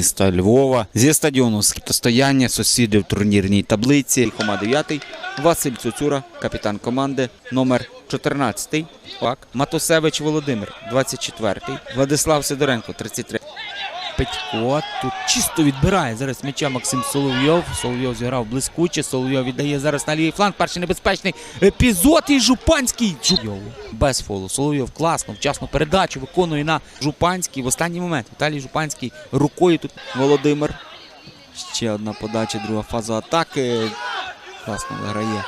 міста Львова. Зі стадіону скітостояння, сусіди в турнірній таблиці. Хома 9, Василь Цуцюра, капітан команди, номер 14. Так. Матусевич Володимир, 24. Владислав Сидоренко, 33. Петько тут чисто відбирає зараз м'яча Максим Соловйов. Соловйов зіграв блискуче. Соловйов віддає зараз на лівий фланг. Перший небезпечний епізод і Жупанський. Жупйов без фолу. Соловйов класно, вчасну передачу виконує на Жупанський. В останній момент Віталій Жупанський рукою тут Володимир. Ще одна подача, друга фаза атаки. Класно виграє.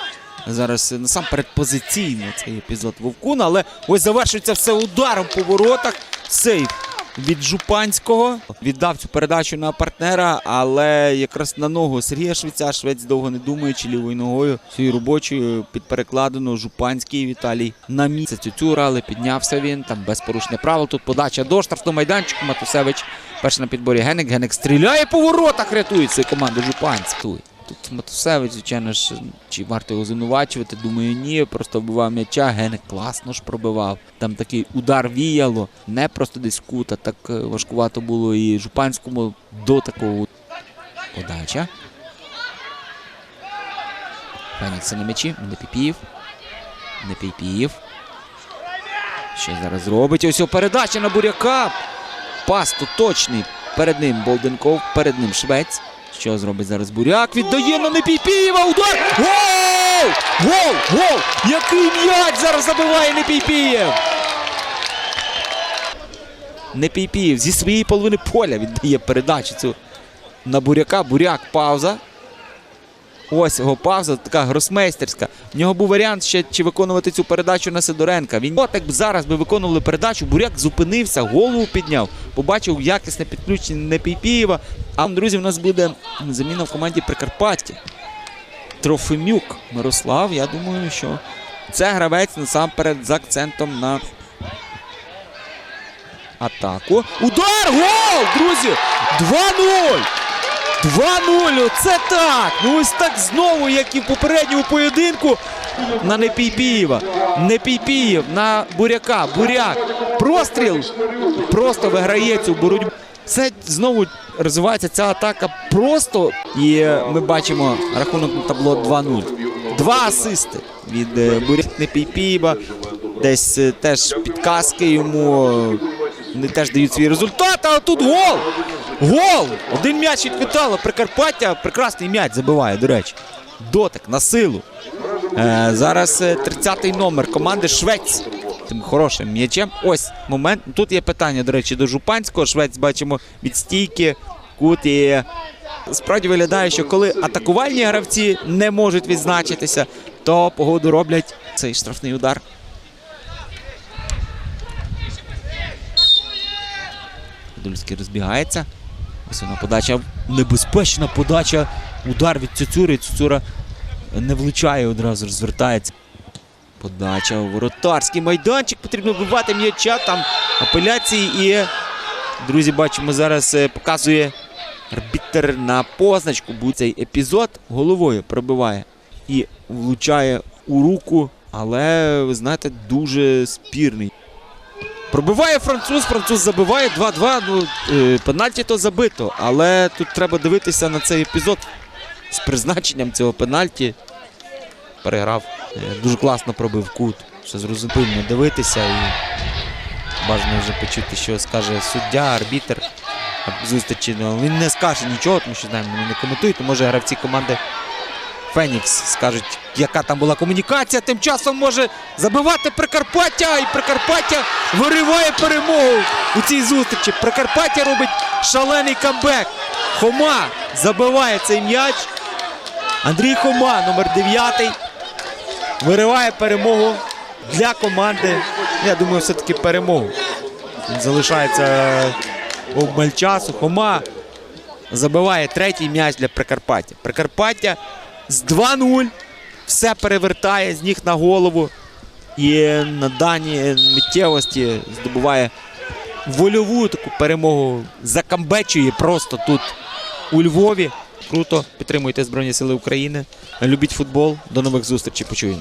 Зараз насамперед позиційно цей епізод Вовкуна, але ось завершується все ударом по воротах. Сейф від Жупанського. Віддав цю передачу на партнера, але якраз на ногу Сергія Швеця. Швець довго не думаючи лівою ногою своєю робочою під перекладину Жупанський Віталій на місце Цюцюра, але піднявся він там без порушення правил. Тут подача до штрафного майданчику. Матусевич перший на підборі Генек. Генек стріляє по воротах, рятує свою команду Жупанський. Тут Матусевич, звичайно ж, чи варто його звинувачувати? Думаю, ні. Просто вбивав м'яча. Генек класно ж пробивав. Там такий удар віяло, не просто десь в кут, а так е, важкувато було і Жупанському до такого. Подача. Фенікса на м'ячі. Не Піпіїв. Не Піпіїв. Що зараз робить? Ось передача на буряка. Пас точний. Перед ним Болденков, перед ним Швець. Що зробить зараз буряк? Віддає на Непіпієва. Удар! Гол! Гол! Гол! Який м'яч зараз забиває Непіпієв! Непіпієв зі своєї половини поля віддає передачу цю на буряка. Буряк пауза. Ось його пауза, така гросмейстерська. В нього був варіант ще чи виконувати цю передачу на Сидоренка. Він От як зараз би виконували передачу, буряк зупинився, голову підняв, побачив якісне підключення Непіпієва. А друзі, у нас буде заміна в команді Прикарпаття. Трофимюк Мирослав. Я думаю, що це гравець насамперед з акцентом на атаку. Удар! Гол! Друзі! 2-0! 2-0! Оце так! Ну ось так знову, як і в попередньому поєдинку. На Непійпієва. Непійпієв на Буряка. Буряк. Простріл. Просто виграє цю боротьбу. Це знову розвивається ця атака просто. І е, ми бачимо рахунок на табло 2-0. Два асисти від е, Буряк Непійпієва. Десь е, теж підказки йому. Вони теж дають свій результат, а тут гол! Гол! Один м'яч від Вітала. Прикарпаття. Прекрасний м'яч забиває, до речі. Дотик на силу. Е, зараз е, 30-й номер команди Швець. Тим хорошим м'ячем. Ось момент. Тут є питання, до речі, до Жупанського. Швець бачимо від стійки. Кут і справді виглядає, що коли атакувальні гравці не можуть відзначитися, то погоду роблять цей штрафний удар. Подольський розбігається. Ось вона подача. Небезпечна подача. Удар від Цюцюри. Цюцюра не влучає, одразу розвертається. Подача у воротарський майданчик. Потрібно вбивати м'яча. Там апеляції. І, друзі, бачимо, зараз е, показує арбітер на позначку. Буде цей епізод головою пробиває і влучає у руку. Але, ви знаєте, дуже спірний. Пробиває француз, француз забиває 2-2. Ну, е, пенальті то забито. Але тут треба дивитися на цей епізод з призначенням цього пенальті. Переграв. Е, дуже класно пробив кут. Ще зрозуміло дивитися і бажано вже почути, що скаже суддя, арбітер зустрічі. Ну, він не скаже нічого, тому що знаємо, вони не коментують. То може гравці команди Фенікс скажуть, яка там була комунікація. Тим часом може забивати Прикарпаття. І Прикарпаття вириває перемогу у цій зустрічі. Прикарпаття робить шалений камбек. Хома забиває цей м'яч. Андрій Хома, номер 9, вириває перемогу для команди. Я думаю, все-таки перемогу. Він залишається обмаль часу. Хома забиває третій м'яч для Прикарпаття. Прикарпаття з 2-0 все перевертає з ніг на голову. І на даній миттєвості здобуває вольову таку перемогу. Закамбечує просто тут у Львові. Круто. Підтримуйте Збройні Сили України. Любіть футбол. До нових зустрічей. Почуємо.